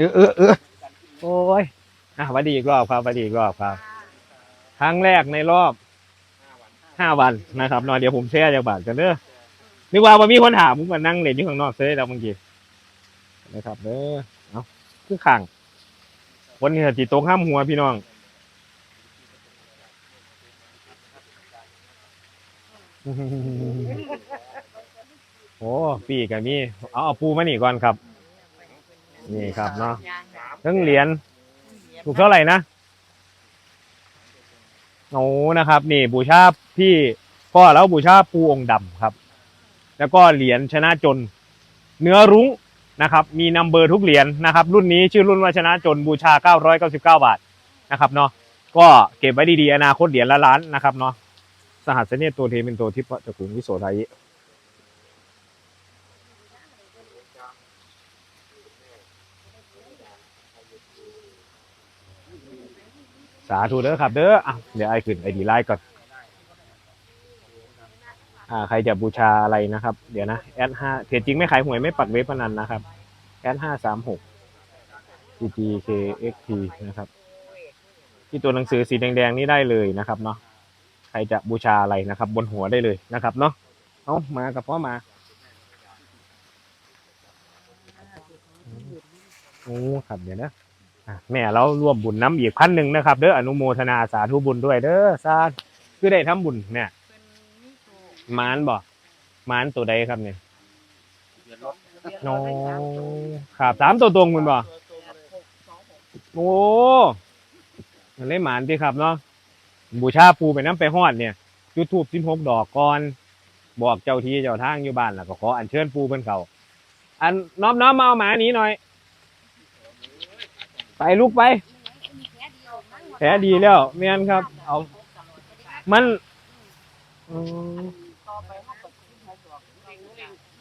เออเออเออโอ้ยอะวัสดีอีกรอบครับวัสดีอีกรอบครับ ครั้งแรกในรอบห้าวันนะครับนอนเดี๋ยวผมแชร์จากบาทกันเด้อนึกว่าบ่มีคนถามผมก็นั่งเล่นอยู่ข้างนอกเซ่แล้วเมื่อกี้นะครับเด้อเอาคือขังวันนี้จิตกห้ามหัวพี่น้องโอ้ปีกกับมีเอาเอาปูมานี่ก่อนครับ นี่ครับเนาะทั้งเหรียญถูกเท่าไหร่นะโอ้นะครับ นี่บูชาพี่พ่อแล้วบูชาปูองค์ดำครับ แล้วก็เหรียญชนะจน เนื้อรุ้งนะครับ มีนัมเบอร์ทุกเหรียญนะครับ รุ่นนี้ชื่อรุ่นว่าชนะจนบูชา 999 บาทนะครับเนาะก็เก็บไว้ดีๆอนาคตเหรียญละล้านนะครับเนาะสหัสเนตตัวเทเป็นตัวทิพย์ตระกูลวิโสไทย สาธุเด้อครับ เด้ออะเดี๋ยวไอ้ขึ้นไอดีไลน์ก่อน อ่า ใครจะบูชาอะไรนะครับ เดี๋ยวนะแอดห้าเพจจริงไม่ขายหวยไม่ปักเว็บพนันนะครับแอดห้าสามหก GTKXT นะครับ ที่ตัวหนังสือสีแดงๆนี้ได้เลยนะครับเนาะใครจะบูชาอะไรนะครับ บนหัวได้เลยนะครับเนาะเอามากับพ่อมาโอ้ครับเดี๋ยวนะ แม่เราร่วมบุญน้ำอีกพันหนึ่งนะครับ เด้ออนุโมทนาสาธุบุญด้วยเด้อสาธุคือได้ทำบุญเนี่ยมานบ่มานตัวใดครับเนี่ยโนครับสามตัวตรงมันบ่โอ้มันเล่หมานที่ครับเนาะบูชาปูไปน้ำไปหอดเนี่ยจุดทูบสิบหกดอกก่อน บอกเจ้าที่เจ้าทางอยู่บ้านแล้วก็ขออัญเชิญปูเพิ่นเขาอันน้อมน้อมมาเอาหมานี้หน่อย ไปลูกไป แผลดีแล้วเมียนครับ เอา มันอืม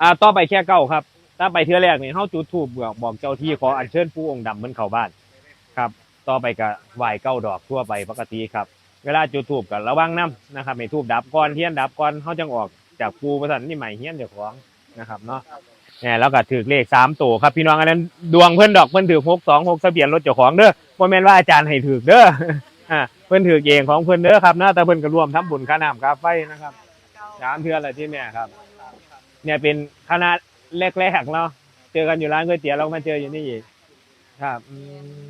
อ่าต่อไปแค่เก้าครับ ถ้าไปเทือแรกนี่เฮาจุดธูปบอกบอกเจ้าที่ขออัญเชิญปู่องค์ดำเพิ่นเข้าบ้าน ครับ ต่อไปก็ไหว้เก้าดอกทั่วไปปกติครับ เวลาจุดธูปก็ระวังน้ำนะครับให้ธูปดับก่อนเทียนดับก่อนเฮาจังออกจากปูประสันนี่ใหม่เฮียนเจ้าของนะครับเนาะ เนี่ยแล้วก็ถือเลขสามตัวครับพี่น้องอันนั้นดวงเพิ่นดอกเพิ่นถือหกสองหกทะเบียนรถเจ้าของเด้อบ่แม่นว่าอาจารย์ให้ถือเด้ออ่าเพิ่นถือเองของเพิ่นเด้อครับนะแต่เพิ่นก็รวมทำบุญค่าน้ำค่าไฟนะครับสามเทื่อละที่แม่ครับ เนี่ยเป็นคณะแรกๆเนาะเจอกันอยู่ร้านก๋วยเตี๋ยวเรามาเจออยู่นี่อีกครับอื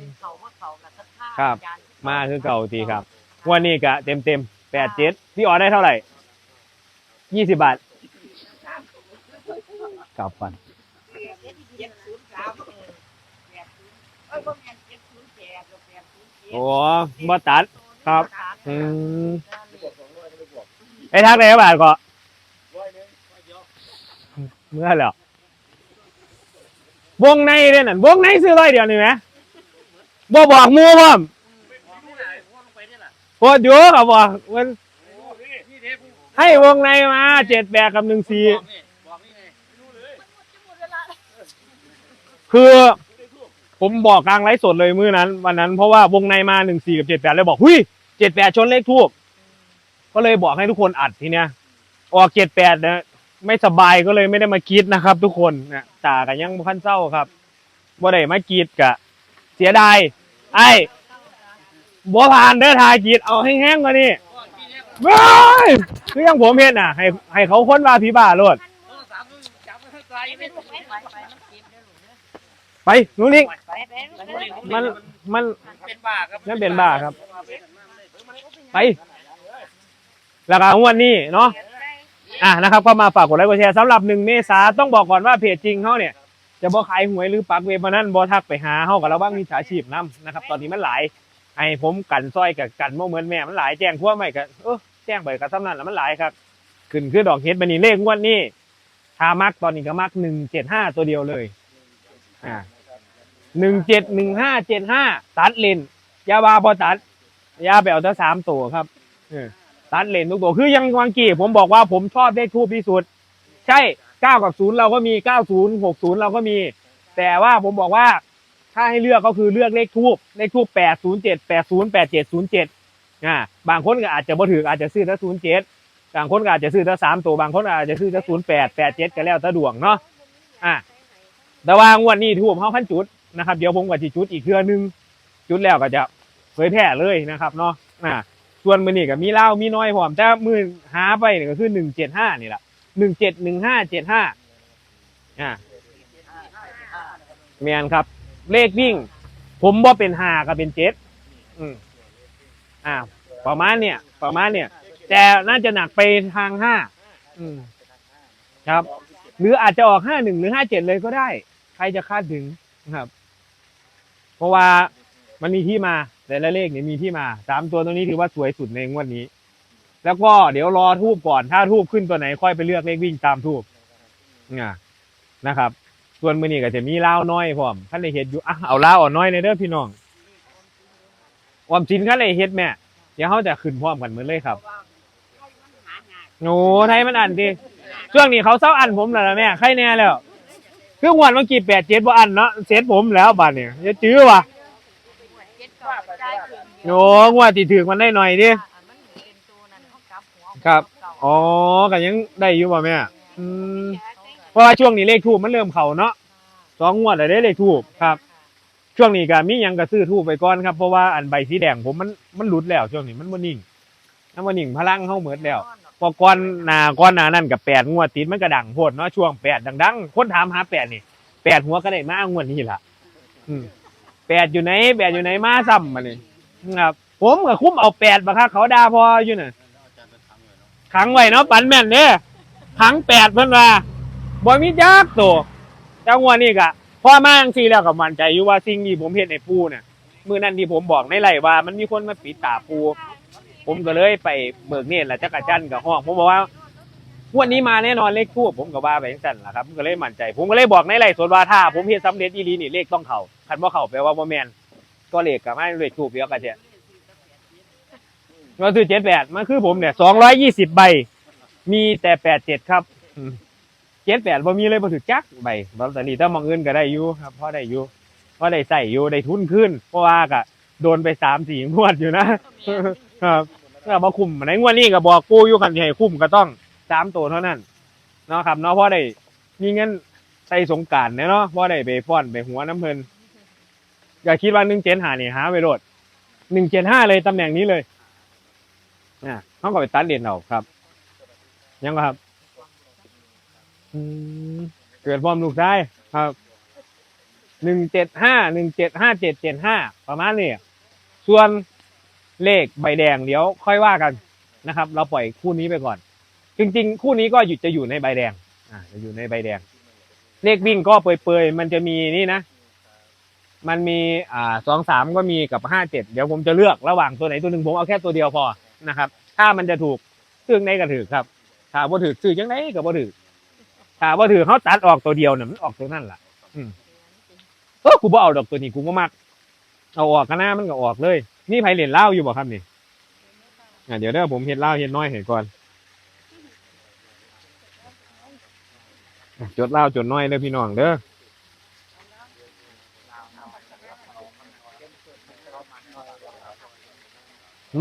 มเขาว่าเขากับสักผ้าครับอาจารย์มาคือเก่าทีครับงวันนี้ก็เต็มเต็มแปดเจ็ดพี่ออได้เท่าไหร่ยี่สิบบาท กลับฟันเจ็ดศูนย์สามเออแปดศูนย์เอ้ยบ่แม่นเจ็ดศูนย์แปดหรอกแปดศูนย์เจ็ดโอ้บ่ตัดครับอืมไอ้ทักได้บาทก็เมื่อแล้ววงในเด้นั่นวงในซื้อร้อยเดียวนี่ไหมบ่บอกหมูพร้อมโคตรอยู่ครับบอกมันให้วงในมาเจ็ดแปดกับหนึ่งสี่ คือผมบอกกลางไลฟ์สดเลยมื้อนั้น วันนั้นเพราะว่าวงในมาหนึ่งสี่กับเจ็ดแปดเลยบอกหุยเจ็ดแปดชนเลขทูบก็เลยบอกให้ทุกคนอัดทีเนี้ยออกเจ็ดแปดนะไม่สบายก็เลยไม่ได้มาคิดนะครับ ทุกคนนะตากันยังบ่คันเศร้าครับบ่ได้มากีดกะ เสียดายไอ้บัวผ่านเด้อทายกีดเอาแห้งๆกว่านี้เว้ยคือยังผมเห็นน่ะ ให้ให้เขาค้นว่าผีบ้าโลด ไปนู้นนี่ไปไปไปไปมันมันเป็นบ้าครับนั่นเป็นบ้าครับ ไป แล้วก็งวันนี้เนาะอะนะครับ ก็มาฝากกดไลค์กดแชร์สำหรับหนึ่งเมษาต้องบอกก่อนว่าเพจจริงเขาเนี่ยจะบอขายหวยหรือปักเว็บมานั่นบอทักไปหาเขากับเราบ้างมีฉาชีพนํนะครับ ตอนนี้มันหลายไอ้ผมกันซอยกับกันโมเหมือนแม่มันหลายแจ้งทั่วไม่กับเออแจ้งไปกับซ้ำนั่นแล้วมันหลายครับขึ้นคือดอกเฮ็ดบันนี้เลขงวดนี้ถ้ามักตอนนี้ก็มักหนึ่งเจ็ดห้าตัวเดียวเลย อ่า หนึ่งเจ็ดหนึ่งห้าเจ็ดห้าตัดเลนยาบาพอตัด ยาไปเอาแต่สามตัวครับตัดเลนทุกตัวคือยังวังกี้ผมบอกว่าผมชอบเลขทูบที่สุด ใช่เก้ากับศูนย์เราก็มีเก้าศูนย์หกศูนย์เราก็มี แต่ว่าผมบอกว่าถ้าให้เลือกก็คือเลือกเลขทูบเลขทูบแปดศูนย์เจ็ดแปดศูนย์แปดเจ็ดศูนย์เจ็ดอ่าบางคนก็อาจจะบ่ถืออาจจะซื้อถ้าศูนย์เจ็ดบางคนก็อาจจะซื้อถ้าสามตัวบางคนอาจจะซื้อถ้าศูนย์แปดแปดเจ็ดก็แล้วแต่ดวงเนาะอ่าแต่ว่างวดนี้ทูบเขาพันจุด นะครับ เดี๋ยวผมก็จะจุดอีกเครือนึง จุดแล้วก็จะเผยแพร่เลยนะครับเนาะอ่าส่วนมือนี่ก็มีเล่ามีน้อยพร้อมแต่มือหาไปนี่ก็คือหนึ่งเจ็ดห้านี่แหละหนึ่งเจ็ดหนึ่งห้าเจ็ดห้าอ่าเมียนครับ เลขวิ่ง ผมว่าเป็นห้าก็เป็นเจ็ดอืมอ่าประมาณเนี่ยประมาณเนี่ย แต่น่าจะหนักไปทางห้าอืมครับ หรืออาจจะออกห้าหนึ่งหรือห้าเจ็ดเลยก็ได้ ใครจะคาดถึงนะครับ เพราะว่ามันมีที่มาแต่ละเลขเนี่ยมีที่มาสามตัวตรงนี้ถือว่าสวยสุดในงวดนี้ แล้วก็เดี๋ยวรอทูบก่อนถ้าทูบขึ้นตัวไหนค่อยไปเลือกเลขวิ่งตามทูบนะครับ ส่วนมือนี้ก็จะมีเล้าวน้อยพร้อมขั้นเลยเฮ็ดอยู่อะเอาเล้าวอ่อนน้อยในเด้อพี่น้องความจริงขั้นเลยเฮ็ดแม่เดี๋ยวเขาจะขึ้นพร้อมกันเหมือนเลยครับโอ้ไทยมันอันดิช่วงนี้เขาเศร้าอันผมแล้วล่ะแม่ใครแน่แล้ว คืองวดเมื่อกี้แปดเจ็ดบ่อันเนาะเซ็ตผมแล้วบัดเนี่ยจะจื้อวะเจ็ดก็ได้คืนโอ้งวดที่ถือมันได้หน่อยดิมันเป็นตัวนั้นเขากลับหัวครับอ๋อก็ยังได้อยู่ป่ะแม่อืมเพราะว่าช่วงนี้เลขทูบมันเริ่มเข่าเนาะสองงวดเลยได้เลขทูบครับ ช่วงนี้ก็มีหยังก็ซื้อทูบไปก่อนครับเพราะว่าอันใบสีแดงผมมันมันหลุดแล้ว ช่วงนี้มันบ่นิ่งมันบ่นิ่งพลังเข้าเหมือดแล้ว พอก้อนหนาก้อนหนานั่นกับแปดงวดติดมันก็ดังโพดเนาะช่วงแปดดังๆคนถามหาแปดนี่แปดหัวก็ได้มางวดนี้ล่ะแปดอยู่ไหนแปดอยู่ไหนมาซ้ำมาเลยครับ ผมก็คุ้มเอาแปดบักคักเขาด่าพออยู่น่ะขังไว้เนาะปันแม่นเด้ขังแปดเพิ่นว่าบ่มีจักตัวจังหวะนี้ก็พอมาจังซี่แล้วก็มั่นใจอยู่ว่าสิ่งที่ผมเฮ็ดให้ปูเนี่ยมือนั้นที่ผมบอกในไลฟ์ว่า มันมีคนมาปิดตาปู ผมก็เลยไปเบิกเนตรแหละจักรจันกับห้องผมบอกว่างวันนี้มาแน่นอนเลขคู่ผมก็ว่าไปอย่างนั้นแหละครับผมก็เลยมั่นใจ ผมก็เลยบอกในไลฟ์สดว่าถ้า ผมเฮ็ดสำเร็จอีหลีนี่เลขต้องเข้าคันบ่เข้าแปลว่าบ่แม่นก็เลขกับไม่เลขทูบเดียวกันเจ้ก็คือ78มันคือผมเนี่ย220ใบ มีแต่87ครับ78บ่มีเลยบ่ถูกจักใบลอตเตอรี่ถ้ามองเงินก็ได้อยู่ครับพอได้อยู่พอได้ใส่อยู่ได้ทุนขึ้น เพราะว่าก็โดนไป3-4งวดอยู่นะครับ ก็มาคุมในงวดนี้ก็บอกกูอยู่คันที่ให้คุ้มก็ต้องสามตัวเท่านั้นเนาะครับเนาะเพราะได้มีเงินใส่สงการเนาะเพราะได้ไปฟ้อนไปหัวน้ำเพลินอย่าคิดว่าหนึ่งเจนหาเนี่ยหาไปโหลดหนึ่งเจนห้าเลยตำแหน่งนี้เลยอ่าเขาก็ไปตัดเด่นเอาครับ ยังครับเกิดพร้อมลูกได้ครับหนึ่งเจ็ดห้าหนึ่งเจ็ดห้าเจ็ดเจ็ดห้าประมาณนี้ส่วน เลขใบแดงเดี๋ยวค่อยว่ากันนะครับ เราปล่อยคู่นี้ไปก่อน จริง ๆ คู่นี้ก็อยู่จะอยู่ในใบแดง อ่าจะอยู่ในใบแดง เลขวิ่งก็เปยๆมันจะมีนี่นะ มันมีอ่าสองสามก็มีกับห้าเจ็ดเดี๋ยวผมจะเลือกระหว่างตัวไหนตัวหนึ่งผมเอาแค่ตัวเดียวพอนะครับ ถ้ามันจะถูกซึ่งในก็ถือครับถ้าบ่ถือซื้อยังไงก็บ่ถือถ้าบ่ถือเขาตัดออกตัวเดียวเนี่ยมันออกตัวนั่นล่ะ อืมเออกูบ่เอาดอกตัวนี้กูก็มักเอาออกกันหน้ามันก็ออกเลย นี่ไผเหรียญเหล้าอยู่บ่ครับนี่อะเดี๋ยวเด้อผมเห็ดเหล้าเห็ดน้อยเห็ดก่อนอะจดเหล้าจดน้อยเด้อพี่น้องเด้อ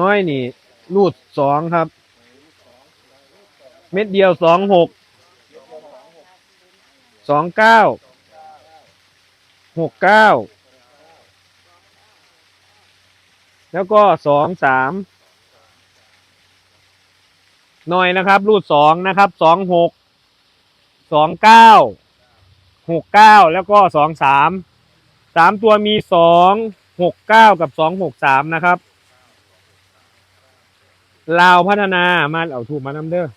น้อยนี่รูดสองครับ เม็ดเดียวสองหกสองเก้าหกเก้า แล้วก็สองสามหน่อยนะครับรูดสองนะครับสองหกสองเก้าหกเก้าแล้วก็สองสามสามตัวมีสองหกเก้ากับสองหกสามนะครับลาวพัฒนามาเอาถูกมานำเด้อ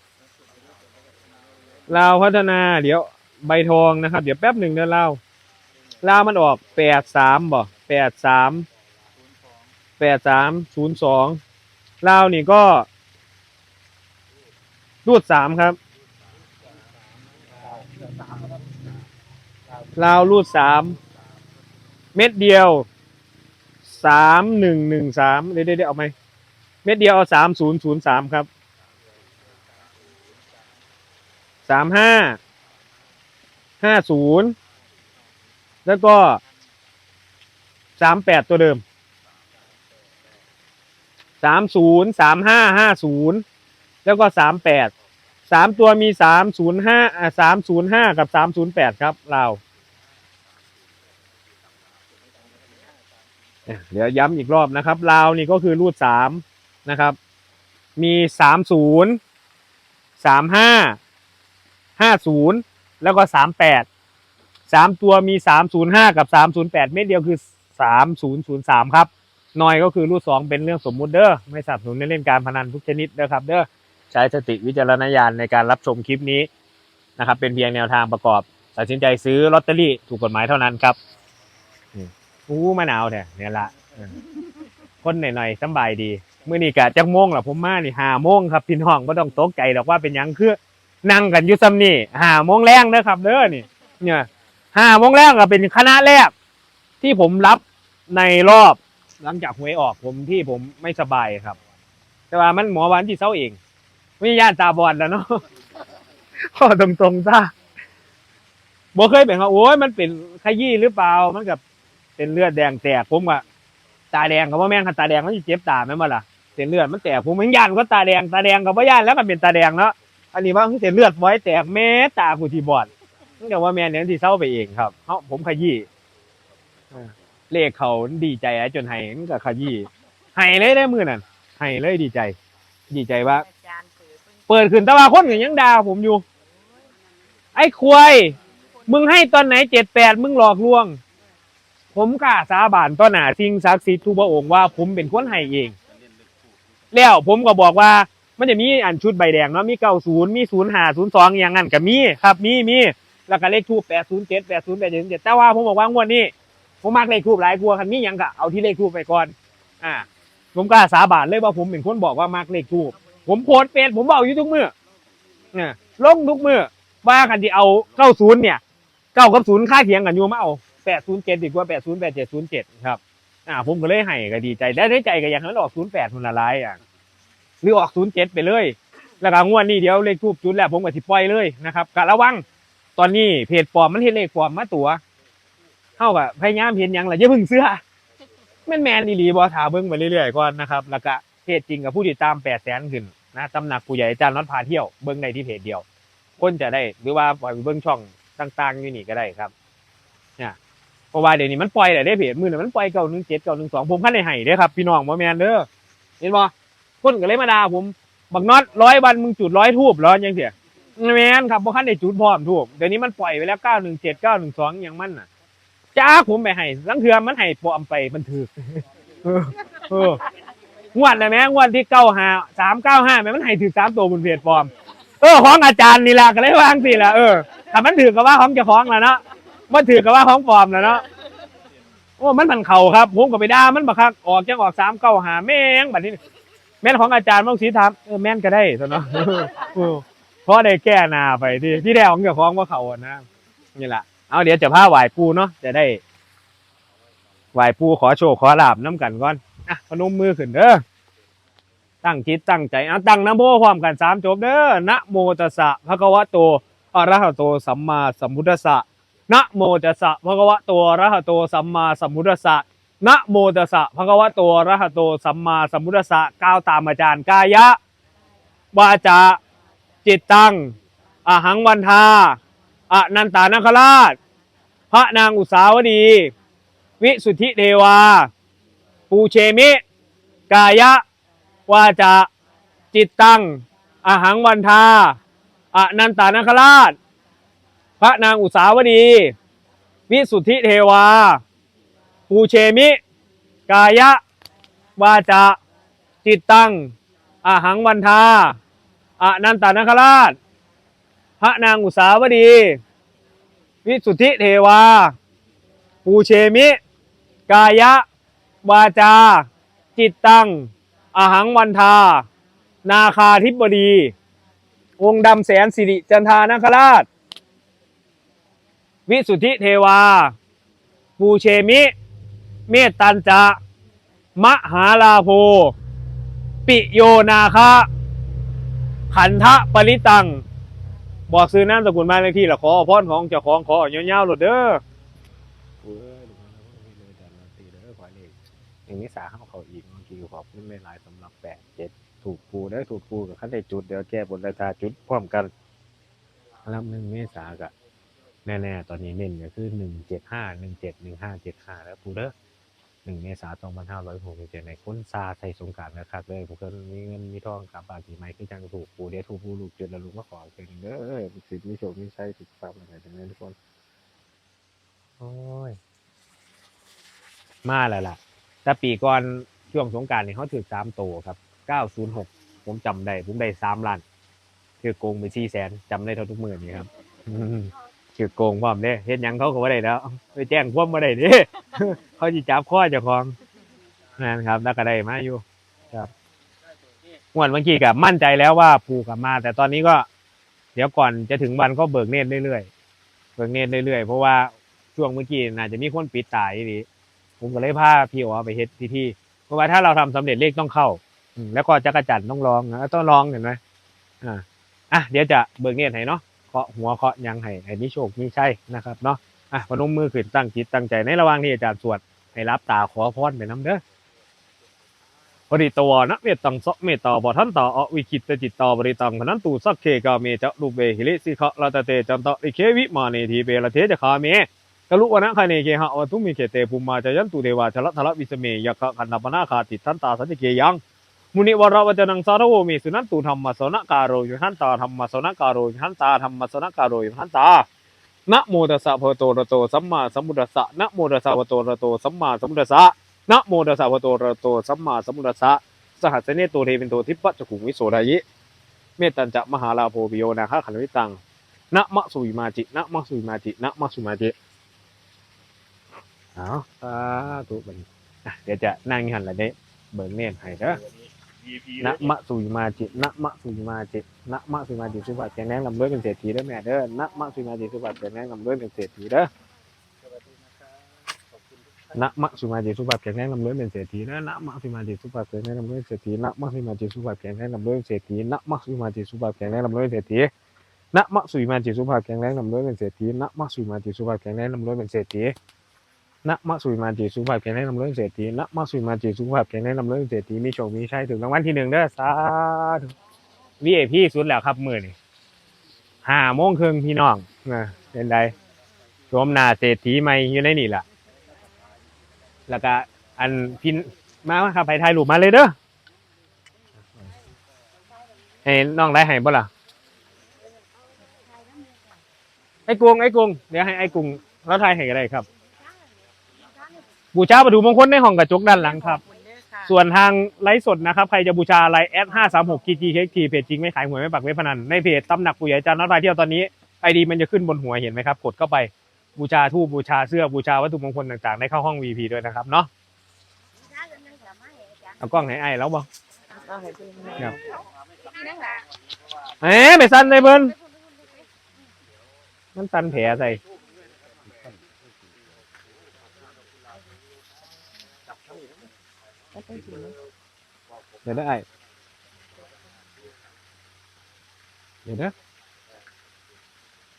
ลาวพัฒนา เดี๋ยวใบทองนะครับ เดี๋ยวแป๊บหนึ่งเด้อลาวลาวมันออกแปดสามบ่แปดสาม แปดสามศูนย์สองลาวนี่ก็ รูดสามครับลาวรูดสามเม็ดเดียวสามหนึ่งหนึ่งสามเดี๋ยวเดี๋ยวเอาไหมเม็ดเดียวเอาสามศูนย์ศูนย์สามครับสามห้าห้าศูนย์แล้วก็สามแปดตัวเดิม สามศูนย์สามห้าห้าศูนย์แล้วก็สามแปดสามตัวมีสามศูนย์ห้าอ่าสามศูนย์ห้ากับสามศูนย์แปดครับเราวเดี๋ยวย้ำอีกรอบนะครับลาวนี่ก็คือรูดสามนะครับ มีสามศูนย์สามห้าห้าศูนย์แล้วก็สามแปดสามตัวมีสามศูนย์ห้ากับสามศูนย์แปดเม็ดเดียวคือสามศูนย์ศูนย์สามครับ น้อยก็คือรูดสองเป็นเรื่องสมมุติเด้อไม่สนับสนุนในเล่นการพนันทุกชนิดเด้อครับเด้อใช้สติวิจารณญาณในการรับชมคลิปนี้นะครับ เป็นเพียงแนวทางประกอบตัดสินใจซื้อลอตเตอรี่ถูกกฎหมายเท่านั้นครับอู้มะนาวเนี่ยเนี่ยละเออคนหน่อยๆสบายดีเมื่อนี้กะจักโมงล่ะผมมานี่ห้าโมงครับพี่น้องไม่ต้องตกใจหรอกว่าเป็นยังคือนั่งกันอยู่ซ้ำนี่ห้าโมงแรงนะครับเด้อนี่เนี่ยห้าโมงแรกก็เป็นคณะแรก ที่ผมรับในรอบ หลังจากหวยออกผมที่ผมไม่สบายครับ แต่ว่ามันหมอวันที่เศร้าเองไม่ย่านตาบอดแล้วเนาะข้อตรงๆจ้าบ่เคยเป็นว่าโอ้ยมันเป็นขยี้หรือเปล่ามันกับเป็นเลือดแดงแตกผมว่าตาแดงกับว่าแม่งคันตาแดงมันจะเจ็บตาไหมมาล่ะเส้นเลือดมันแตกผมมันย่านก็ตาแดงตาแดงกับว่าย่านแล้วก็เป็นตาแดงเนาะอันนี้ว่าเส้นเลือดไว้แตกแม้ตากูที่บอดมันก็ว่าแม่เนี่ยที่เศร้าไปเองครับเอ้าผมขยี้ เลขเขาดีใจอะจนไห้มันก็ขยี้ไห้เลยได้มือนั่นไห้เลยดีใจ ดีใจว่า อาจารย์เปิดเพิ่งเปิดขึ้นแต่ว่าคนก็ยังด่าผมอยู่ ไอ้ควายมึงให้ตอนไหนเจ็ดแปดมึงหลอกลวง ผมกล้าสาบานต่อหน้าสิ่งศักดิ์สิทธิ์ทุกพระองค์ว่าผมเป็นคนให้เอง แล้วผมก็บอกว่ามันจะมีอันชุดใบแดงเนาะมีเก้าศูนย์มีศูนย์ห้าศูนย์สองอย่างนั้นก็มีครับมีมีแล้วก็เลขทูปแปดศูนย์เจ็ดแปดศูนย์แปดเจ็ดแต่ว่าผมบอกว่างวดนี้ ผมมักเลขทูปหลายกลัวคันมีหยังก็เอาที่เลขทูปไปก่อนอ่าผมกล้าสาบานเลยว่าผมเป็นคนบอกว่ามักเลขทูปผมโพสเฟซผมบอกอยู่ทุกมือเนี่ยลงทุกมือว่ากันที่เอาเก้าศูนย์เนี่ยเก้ากับศูนย์ค่าเคียงกันอยู่มาเอาแปดศูนย์เจ็ดดีกว่าแปดศูนย์แปดเจ็ดศูนย์เจ็ดครับอ่าผมก็เลยให้ก็ดีใจได้ได้ใจก็อยากให้นออกศูนย์แปดมันละลายอะหรือออกศูนย์เจ็ดไปเลย แล้วก็งวดนี้เดี๋ยวเลขทูบจุดแล้วผมก็สิปล่อยเลยนะครับกะระวังตอนนี้เพจปลอมมันเห็นเลขปลอมมาตัว เท่ากับพยายามเห็นยังล่ะอย่าเพึ่งเสื้อแม่นแมนอีหลีบอถาเบิ้งไปเรื่อยๆก่อนนะครับแล้วก็เพจจริงกับผู้ติดตามแปดแสนขึ้นนะตำหนักผู้ใหญ่อาจารย์น็อตพาเที่ยวเบิ้งในที่เพจเดียว คนจะได้หรือว่าปล่อยไปเบิ้งช่องต่างๆอยู่นี่ก็ได้ครับเนี่ยเพราะว่าเดี๋ยวนี้มันปล่อยแต่ได้เพจมือน่ะมันปล่อยเก้าหนึ่งเจ็ดเก้าหนึ่งสองผมขั้นในไห้เด้อครับพี่น้องบ่แมนเด้อเห็นบ่คนก็เลยมาด่าผมบักน็อตร้อยวันมึงจุดร้อยทูบเหรอยังเสียแมนครับบ่ขั้นได้จุดพร้อมทูบเดี๋ยวนี้มันปล่อยไปแล้วเก้าหนึ่งเจ็ดเก้าหนึ่งสองอย่างมันน่ะ จ้าผมไปให้ลังเทือมันให้ปลอมไปมันถือเออเอองวดนะแม่งวดที่เก้าห้าสามเก้าห้าแม่มันให้ถือสามตัวบนเพจฟอร์มเออของอาจารย์นี่แหละก็เลยวางสิละเออถ้ามันถือกับว่าของจะของแล้วเนาะมันถือกับว่าของฟอร์มแล้วเนาะโอ้มันมันเข่าครับผมก็ไปด่ามันบักคักออกจังออกสามเก้าหาแม่งแบัดนี้แม่นของอาจารย์บางสีถามเออแม่นก็ได้ซะเนาะเพราะได้แก้หนาไปที่ที่แรกของเจ้าของว่าเขาอะนะนี่แหละ เอาเดี๋ยวจะพาไหวปูเนาะจะได้ไหวปูขอโชว์ขอลาบน้ำกันก่อนอะพนมมือขึ้นเด้อตั้งจิตตั้งใจเอาตั้งนะโมพร้อมกันสามจบเด้อนะโมตัสสะภะคะวะโตอะระหะโตสัมมาสัมพุทธัสสะนะโมตัสสะภะคะวะโตอะระหะโตสัมมาสัมพุทธัสสะนะโมตัสสะภะคะวะโตอะระหะโตสัมมาสัมพุทธัสสะก้าวตามอาจารย์กายะวาจาจิตตังอหังวันทาอะนันตานาคราช พระนางอุสาวดี วิสุทธิเทวา ปูเชมิ กายะ วาจาจิตตังอาหังวันทาอนันตานคราช พระนางอุสาวดี วิสุทธิเทวา ปูเชมิ กายะ วาจาจิตตังอาหังวันทาอนันตานคราช พระนางอุสาวดี วิสุทธิเทวา ปูเชมิ กายะ วาจา จิตตังอาหังวันทา นาคาธิบดี องค์ดำแสนสิริจันทานาคราช วิสุทธิเทวา ปูเชมิ เมตตันจะ มหาลาโภ ปิโยนาคาขันทะปริตัง บอกซื้อน้ำสกุลมาเลขที่ละขอพรของเจ้าของขอเงี้ยวๆหลดเด้อเว้ยดูนะว่ามีเลยแต่ละตีเด้อขอเลขอย่างนี้สาเข้าเขาอีกบางทีขอบคุณไม่หลายสำหรับแปดเจ็ดถูกปูได้ถูกปูกับขั้นได้จุดเดี๋ยวแก้บนราคาจุดพร้อมกันรับหนึ่งเมษากะแน่ๆตอนนี้เน้นก็คือหนึ่งเจ็ดห้าหนึ่งเจ็ดหนึ่งห้าเจ็ดห้าแล้วปูเด้อ หนึ่งเมษาสองพันห้าร้อยหกสิบเจ็ดในค้นซาใส่สงการนะครับเลยผมเคยมีเงินมีทองกลับบ้านปีใหม่คือจังถูกปูเดียถูกปูลูกเจ็ดแล้วลูกมาขอเกินเด้อสิทธิ์มีโชคมีชัยถูกตามอะไรทั้งนั้นทุกคน โอ้ย มาแล้วล่ะแต่ปีก่อนช่วงสงการนี่เขาถือสามโตครับเก้าศูนย์หกผมจำได้ ผมได้สามล้าน คือโกงไปสี่แสนจำได้เท่าทุกมื่อนี่ครับ อืมคือโกงพร้อมเด้เฮ็ดหยังเขาก็บ่ได้แล้วไปแจ้งความบ่ได้เด้เขาสิจับข้อเจ้าของนั่นครับแล้วก็ได้มาอยู่ครับงวดเมื่อกี้ก็มั่นใจแล้วว่าปูกลับมา แต่ตอนนี้ก็ เดี๋ยวก่อนจะถึงวันก็เบิกเนตรเรื่อยๆเบิกเนตรเรื่อยๆเพราะว่าช่วงเมื่อกี้น่าจะมีคนปิดตายดีผมก็เลยพาพี่อ๋อไปเฮ็ดพิธีเพราะว่าถ้าเราทำสำเร็จเลขต้องเข้าแล้วก็จักรจันต้องร้องนะต้องร้องเห็นไหมอ่าอะเดี๋ยวจะเบิกเนตรให้เนาะ เคาะหัวเคาะยังให้ให้มีโชคมีชัยนะครับเนาะอะพนมมือขึ้นตั้งจิตตั้งใจในระหว่างที่อาจารย์สวดให้รับตาขอพรไปน้ำเด้อปริตวนะเมตตังสะเมตตาบทันตาอวิคิตจิตตาบริตังพนันตูสักเคกาเมจะรูปเวหิริสิขะลาตเตจันตะอิเควิมาเนทีเปละเทจะคาเมกะลุวนะคาเนเกหะอวทุมิเกเตภูมิมาจะยันตุเทวาชละทละวิสเมยะคะคันนาปนาคาติทันตาสัจเกยัง มุนิวรวจนังสารโวมีสุนันตุธรรมสนการโรยุหันตาธรรมสนการโรยุหันตาธรรมสนการโรยุหันตานะโมตัสสะภะคะวโตระโตสัมมาสัมพุทธัสสะนะโมตัสสะภะคะวโตระโตสัมมาสัมพุทธัสสะนะโมตัสสะภะคะวโตระโตสัมมาสัมพุทธัสสะสหัสเนโตเทเป็นโตทิปะจักขุงวิโสทายิเมตตัญจะมหาลาโภปิโยนาคาขันวิตังนะมะสุวิมาจินะมะสุวิมาจินะมะสุวิมาจิเอาสาธุบันี้เดี๋ยวจะนั่งหันละเด้เบิ่งเนตรให้เด้อ นะมะสุยมาจินะมะสุยมาจินะมะสุยมาจิสุภาพแข็งแรงลำด้วยเป็นเศรษฐีเด้อแม่เด้อนะมะสุยมาจิสุภาพแข็งแรงลำด้วยเป็นเศรษฐีเด้อนะมะสุยมาจิสุภาพแข็งแรงลำด้วยเป็นเศรษฐีเด้อนะมะสุยมาจิสุภาพแข็งแรงลำด้วยเป็นเศรษฐีนะมะสุยมาจิสุภาพแข็งแรงลำด้วยเป็นเศรษฐีนะมะสุยมาจิสุภาพแข็งแรงลำด้วยเป็นเศรษฐีนะมะสุยมาจิสุภาพแข็งแรงลำด้วยเป็นเศรษฐีนะมะสุยมาจิสุภาพแข็งแรงลำด้วยเป็นเศรษฐี นะมะสุยมาจิสุภาพแข็งแรงลำด้วยเป็นเศรษฐีนะมะสุยมาจิสุภาพแข็งแรงลำด้วยเป็นเศรษฐีมีโชคมีชัยถึงรางวัลที่หนึ่งเด้อสาธุวีไอพีสุดแล้วครับมือนี่ห้าโมงครึ่งพี่น้องนะเป็นไดรวมหนาเศรษฐีใหม่อยู่ในนี่แหละแล้วก็อันพินมาครับไปถ่ายรูปมาเลยเด้อให้น้องได้ให้บ่ล่ะไอ้กรุงไอ้กรุงเดี๋ยวให้ไอ้กรุงเราถ่ายให้ก็ได้ครับ บูชาประดูมงคลในห้องกระจกด้านหลังครับ ส่วนทางไลฟ์สดนะครับ ใครจะบูชาอะไรแอดห้าสามหกกีจีเค้กทีเพจจริงไม่ขายหวยไม่ปักเว็บพนันในเพจตำหนักปู่ใหญ่จันทร์นัดไปเที่ยวตอนนี้ไอดีมันจะขึ้นบนหัวเห็นไหมครับ กดเข้าไปบูชาทูบบูชาเสื้อบูชาวัตถุมงคลต่างๆ ได้เข้าห้อง VP ด้วยนะครับเนาะเอากล้องให้ไอ้แล้วบ่ครับเอ๊ะไปสั่นเลยเบิ้นมันสั่นแผลใส่ เดี๋ยวได้ไอเดี๋ยวนะ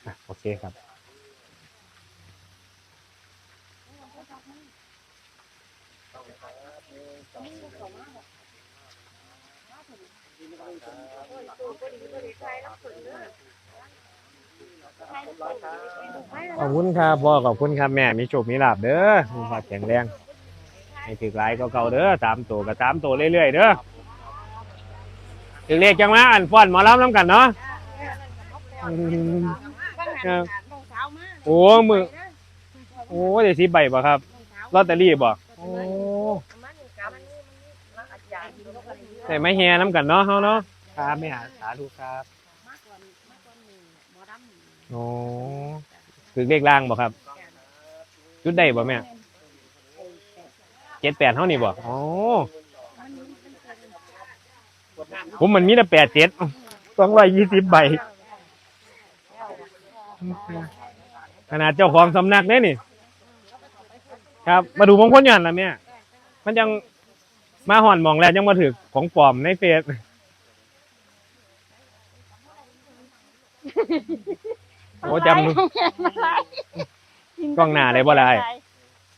อะโอเคครับขอบคุณครับพ่อขอบคุณครับแม่ มีโชคมีลาบเด้อมีความแข็งแรง ให้ถือหลายก็เก่าเด้อสามตัวกับสามตัวเรื่อยๆเด้อถึงเลขจังมาอันฟ้อนหมอลำน้ำกันเนาะโอ้มือโอ้เดี๋ยวสิใบบ่ครับลอตเตอรี่บ่โอ้แต่ไม่แฮน้ำกันเนาะเฮาเนาะครับไม่หาสาธุครับโอ้ถึงเลขล่างบ่ครับจุดได้บ่แม่ เจ็ดแปดเท่านี้บ่โอ้ผมมันมีแต่แปดเจ็ดสองร้อยยี่สิบใบขนาดเจ้าของสำนักเนี่ยนี่ ครับ มาดูมงคลยันละแม่มันยังมาห่อนหมองแล้วยังมาถือของปลอมในเฟซโอ้จำกล้องหน้าเลยบ่ได้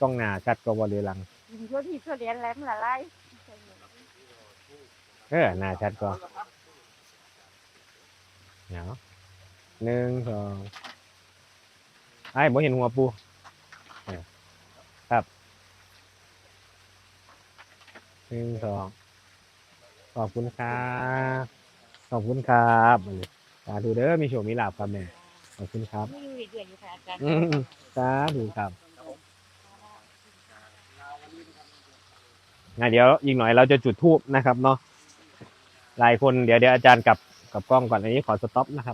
ต้องหน้าชัดก็บ่เลยหลัง ช่วที่เรียนแล้วมันละลายเออหน้าชัดก็เนาะหนึ่งสองไอ้บ่เห็นหัวปูเนี่ยครับหนึ่งสองขอบคุณครับขอบคุณครับสาธุเด้อมีโชคมีลาภครับแม่ขอบคุณครับไม่อยู่เดือนอยู่ค่ะอาจารย์อืมสาธุครับ นะเดี๋ยวอีกหน่อยเราจะจุดทูบนะครับเนาะหลายคนเดี๋ยวเดี๋ยวอาจารย์กลับกับกล้องก่อนอันนี้ขอสต็อปนะครับ